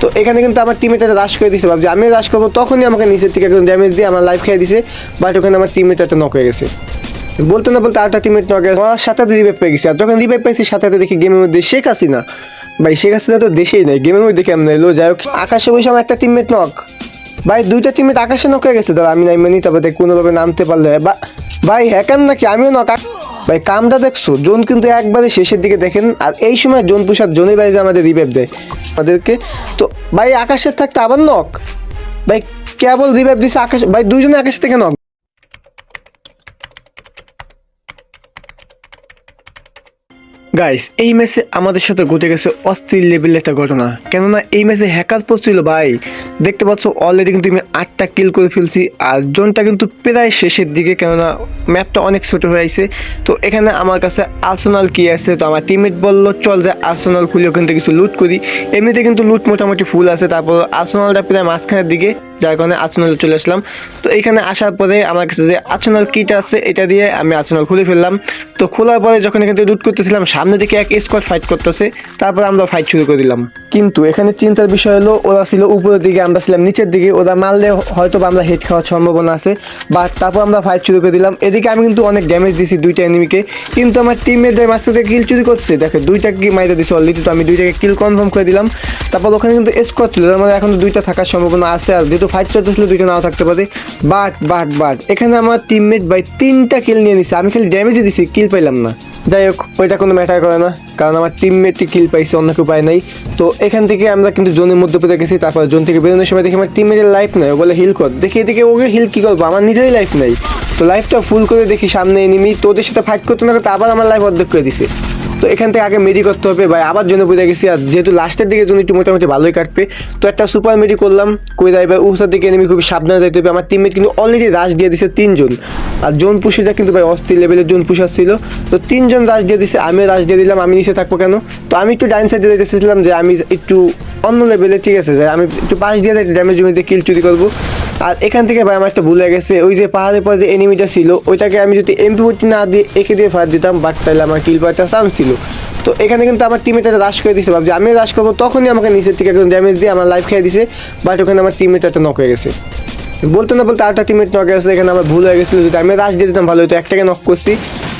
তো এখানে কিন্তু আমার টিমেটা রাশ করে দিছে, ভাবছি। আমি রাশ করব, তখনই আমাকে নিচের থেকে একদম ড্যামেজ দিয়ে আমার লাইফ খেয়ে দিছে বাট ওখানে আমার টিমমেট একটা নক হয়ে গেছে। বলতে না বলতে আরেকটা টিমমেট নক গেছে। আমার সাথে রিভাইভ পেয়ে গেছে। আর যখন রিভাইভ পেয়েছি, সাথে দেখি গেমের মধ্যে শেখ হাসিনা। ভাই, শেখ হাসিনা তো দেশেই নেই গেমের মধ্যে কেমন এলো? যাই হোক, আকাশে বসে আমার একটা টিমমেট নক ভাই, দুইটা টিমমেট আকাশে নক হয়ে গেছে। ধর, আমি নাই মানি তারপরে কোনোভাবে নামতে পারলে। বা, ভাই হ্যাকার নাকি? আমিও নক ভাই, কামটা দেখছ? জোন কিন্তু একবারে শেষের দিকে দেখেন। আর এই সময় জোন পুষার জোনের বাইরে আমাদের রিভাইভ দেয়। আমাদেরকে। তো ভাই আকাশের থাকতে আবার নক ভাই, কেবল রিভাইভ দিছে আকাশ ভাই, দুইজনে আকাশ থেকে নক গাইস এই ম্যাচে আমাদের সাথে ঘটে গেছে অস্থির লেভেলের একটা ঘটনা। কেননা এই ম্যাচে হ্যাকার পড়ছিল ভাই। দেখতে পাচ্ছ অলরেডি কিন্তু আমি আটটা কিল করে ফেলছি আর জোনটা কিন্তু প্রায় শেষের দিকে, কেননা ম্যাপটা অনেক ছোট হয়ে আছে। তো এখানে আমার কাছে আর্সোনাল কি আছে, তো আমার টিমমেট বলল, চল যে আর্সোনাল খুলে ওখান থেকে কিছু লুট করি। এমনিতে কিন্তু লুট মোটামুটি ফুল আছে, তারপর আর্সোনালটা প্রায় মাঝখানের দিকে, যার কারণে আর্সেনালে চলে আসলাম। তো এখানে আসার পরে আমার কাছে যে আর্সেনাল কিট আছে, এটা দিয়ে আমি আর্সেনাল খুলে ফেললাম। তো খোলার পরে যখন এখান থেকে লুট করতেছিলাম, সামনে দিকে এক স্কোয়াড ফাইট করতেছে, তারপর আমরা ফাইট শুরু করে দিলাম। কিন্তু এখানে চিন্তার বিষয় হলো, ওরা ছিল উপরের দিকে, আমরা ছিলাম নিচের দিকে, ওরা মারলে হয়তো আমরা হেড খাওয়ার সম্ভাবনা আছে বাট তারপর আমরা ফাইট শুরু করে দিলাম। এদিকে আমি কিন্তু অনেক ড্যামেজ দিছি দুইটা এনিমিকে কিন্তু আমার টিমমেটদের মাঝ থেকে কিল চুরি করছে। দেখে দুইটা কি মাইরে দিছে অলরেডি তো আমি দুইটাকে কিল কনফার্ম করে দিলাম। তারপর ওখানে কিন্তু স্কোয়াড ছিল আমার এখন দুইটা থাকার সম্ভাবনা আছে আর, যেহেতু ফাইট চলতেছিল, দুইটা নাও থাকতে পারে। বাট বাট বাট এখানে আমার টিমমেট ভাই তিনটা কিল নিয়ে নিছে। আমি খালি ড্যামেজই দিছি কিল পাইলাম না। যাই হোক, ওইটা কোনো ম্যাটার করে না, কারণ আমার টিমমেটই কিল পাইছে অন্য কেউ পায় নাই। তো এখান থেকে আমরা কিন্তু জোনের মধ্যে পেতে গেছি, তারপর জোন থেকে বেরোনোর সময় দেখি আমার টিমমেটের লাইফ নাই বলে হিল কর। দেখি এদিকে ওকে হিল কী করব? আমার নিজেরই লাইফ নাই। তো লাইফটা ফুল করে দেখি সামনে এনিমি তোদের সাথে ফাইট করতে না করতে আবার আমার লাইফ অর্ধেক করে দিছে। তো এখান থেকে আগে মেডি করতে হবে, ভাই আবার জন্য বুঝে গেছি। আর যেহেতু লাস্টের দিকে জন্য একটু মোটামুটি ভালোই কাটবে, তো একটা সুপার মেডি করলাম করে দেয় ভাই উসার দিকে এনিমি খুবই সাবধানে যাইতে হবে। আমার টিমমেট কিন্তু অলরেডি রাশ দিয়ে দিছে তিনজন। আর জোন পুষিটা কিন্তু ভাই অস্থির লেভেলের জোন পুষার ছিল। তো তিনজন রাশ দিয়ে দিছে আমি রাশ দিয়ে দিলাম, আমি নিচে থাকব কেন? তো আমি একটু ডাইন সাইডে যেতেছিলাম যে আমি একটু অন্য লেভেলে ঠিক আছে, যে আমি একটু পাশ দিয়ে ড্যামেজ জমিতে কিল চুরি করব। আর এখান থেকে ভাই আমার একটা ভুলে গেছে। ওই যে পাহাড়ের পর যে এনিমিটা ছিল, ওইটাকে আমি যদি এমপি ফোরটি না দিয়ে একে দিয়ে ফায়ার দিতাম বাট তাহলে আমার কিল পাওয়ার একটা চান্স ছিল। তো এখানে কিন্তু আমার টিমেটা রাশ করে দিছে, ভাবছি আমি রাশ করব, তখনই আমাকে নিচের থেকে একদম ড্যামেজ দিয়ে আমার লাইফ খেয়ে দিছে বাট ওখানে আমার টিমেট একটা নক হয়ে গেছে। বলতে না বলতে আরেকটা টিমেট নক হয়ে গেছে, এখানে আমার ভুল হয়ে গেছিল, যদি আমি রাশ দিয়ে দিতাম ভালো হতো। একটাকে নক করছি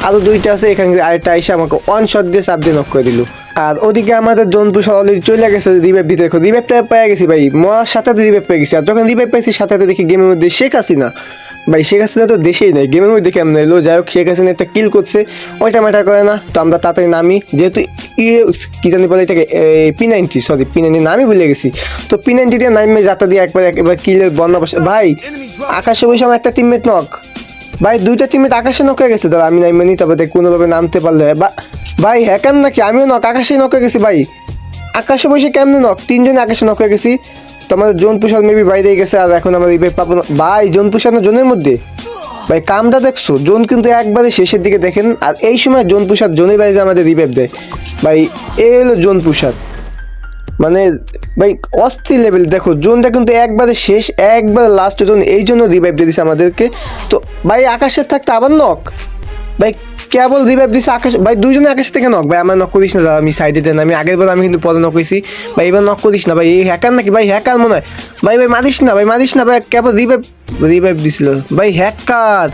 আরও দুইটা আছে, এখানে আরেকটা এসে আমাকে ওয়ান শট দিয়ে চাপ দিয়ে নক করে দিল। আর ওদিকে আমাদের জন্তু অলরেডি চলে গেছে রিভাইভ দিতে। দেখো রিভাইভটা পেয়ে গেছি ভাই, মরার সাথে রিভাইভ পেয়ে গেছি। আর যখন রিভাইভ পেয়েছি সাথে দেখি গেমের মধ্যে শেখ হাসিনা। ভাই, শেখ হাসিনা তো দেশেই নাই গেমের মধ্যে কেমন এলো? যাই হোক, শেখ হাসিনা একটা কিল করছে, ওইটা ম্যাটার করে না। তো আমরা তাড়াতাড়ি নামি, যেহেতু ইয়ে কি জানি বলে এটাকে P ninety sorry P ninety নামই ভুলে গেছি। তো পি নাইনটি দিয়ে নামে, যাত্রা দিয়ে একবার একবার কিলের বন্যা ভাই, আকাশে বসে আমার একটা টিমমেট নক ভাই, দুইটা টিমমেট আকাশে নক হয়ে গেছে। ধর আমি নাই মানি তারপরে কোনোভাবে নামতে পারলে ভাই হ্যাকার নাকি? আমিও নক আকাশে নক হয়ে গেছি ভাই। আকাশে বসে কেমনে নক তিনজনে আকাশে নক হয়ে গেছি। তো আমাদের জোন পুষার মেবি বাইরে গেছে, আর এখন আমরা রিভাইভ পাবো ভাই জোন পুষার না জোনের মধ্যে? ভাই, কামটা দেখছ? জোন কিন্তু একবারে শেষের দিকে দেখেন। আর এই সময় জোন পুষার জোনের বাইরে আমাদের রিভাইভ দেয়। ভাই, এ হলো জোন পুষার মানে ভাই, অস্থির লেভেল দেখো, জোনটা কিন্তু একবারে শেষ, একবারে লাস্ট জোন, এই জন্য রিভাইভ দিয়ে দিছে আমাদেরকে। তো, ভাই আকাশের থাকতে আবার নক ভাই, কেবল রিভাইভ দিছে আকাশ, ভাই, দুইজনে আকাশ থেকে নক ভাই, আমার নক করিস না, দাদা, আমি সাইডে দেন আমি আগের বার আমি কিন্তু পরে নক করেছি। ভাই, এবার নক করিস না, ভাই, এই হ্যাকার নাকি? ভাই হ্যাকার মনে হয়। ভাই ভাই, মারিস না, ভাই, মারিস না, ভাই, কেবল রিভাইভ রিভাইভ দিছিল। ভাই হ্যাকার